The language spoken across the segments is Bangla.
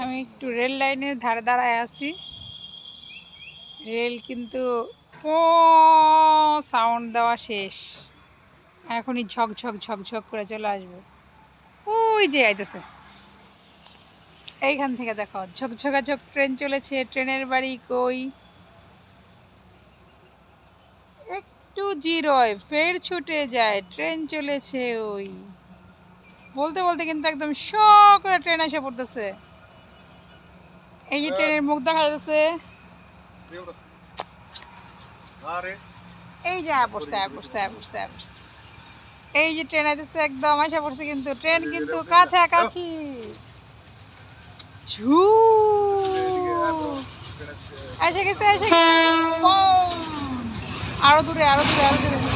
আমি একটু রেল লাইনের ধারে দাঁড়ায় আছি। রেল কিন্তু, ও সাউন্ড দেওয়া শেষ। এখনই ঝক ঝক ঝক ঝক করে চলে আসবে। ওই যে আইতেছে। এইখান থেকে দেখো ঝকঝকা ঝক ট্রেন চলেছে। ট্রেনের বাড়ি কই? একটু জিরোয়, ফের ছুটে যায়, ট্রেন চলেছে ওই। বলতে বলতে কিন্তু একদম শ করে ট্রেন এসে পড়তেছে। এই যে ট্রেনের মুখ দেখা যাচ্ছে। এই যে এই যে ট্রেন আইতেছে একদম এসে পড়ছে কিন্তু ট্রেন কিন্তু কাছাকাছি। ঝু। এসে গেছে এসে গেছে। আরও দূরে আরও দূরে আরও দূরে।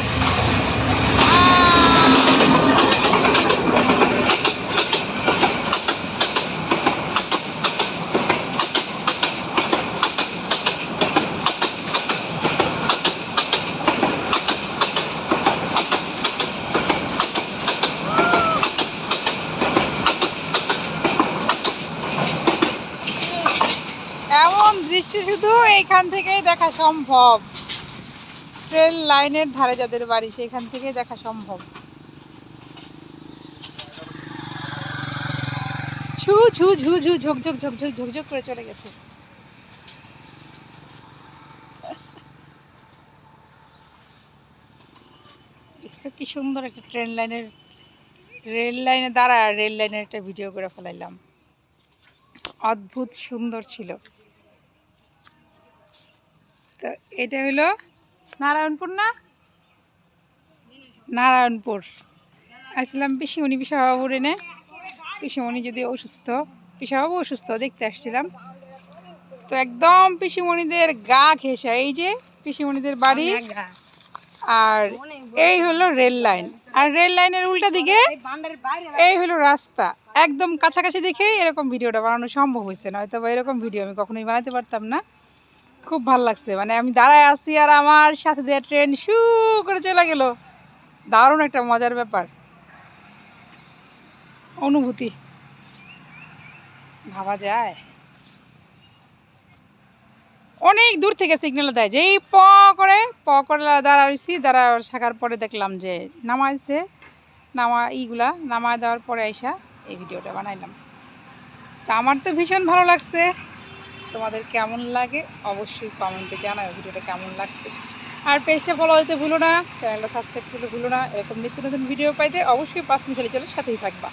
দৃশ্য শুধু এইখান থেকেই দেখা সম্ভব। ট্রেন লাইনের ধারে যাদের বাড়ি, সেখান থেকেই দেখা সম্ভব। ছু ছু, ঝু ঝু, ঝোক ঝোক ঝোক ঝোক ঝোক ঝোক করে চলে গেছে। কি সুন্দর একটা ট্রেন লাইনের, রেল লাইনে দাঁড়া রেল লাইনের একটা ভিডিও করে ফেলাইলাম। অদ্ভুত সুন্দর ছিল। তো এটা হলো নারায়ণপুর না? নারায়ণপুর। আসছিলাম পিসিমণি পিসাবাবুর এনে পিসিমণি যদি অসুস্থ পিসাবাবু অসুস্থ দেখতে আসছিলাম। তো একদম পিসিমণিদের গা ঘেঁষা এই যে পিসিমণিদের বাড়ি। আর এই হলো রেল লাইন। আর রেল লাইনের উল্টা দিকে এই হলো রাস্তা। একদম কাছাকাছি দেখেই এরকম ভিডিওটা বানানো সম্ভব হয়েছে। না হয়তো বা এরকম ভিডিও আমি কখনোই বানাতে পারতাম না। খুব ভালো লাগছে। মানে আমি দাঁড়ায় আছি আর আমার সাথে দিয়ে ট্রেন শু করে চলে গেল। দারুণ একটা মজার ব্যাপার। অনুভূতি। ভাবা যায়। অনেক দূর থেকে সিগন্যাল দেয়। যেই প করে প করে দাঁড়া রয়েছি দাঁড়া থাকার পরে দেখলাম যে নামাইছে। নামা ইগুলা নামায় দেওয়ার পরে আইসা এই ভিডিওটা বানাইলাম। তা আমার তো ভীষণ ভালো লাগছে। তোমাদের কেমন লাগে অবশ্যই কমেন্টে জানাও ভিডিওটা কেমন লাগছে। আর পেজটা ফলো হতে ভুলো না চ্যানেলটা সাবস্ক্রাইব করতে ভুলো না, এরকম নিত্য নতুন ভিডিও পাইতে অবশ্যই পাঁচ মিশালি চলে সাথেই থাকবা।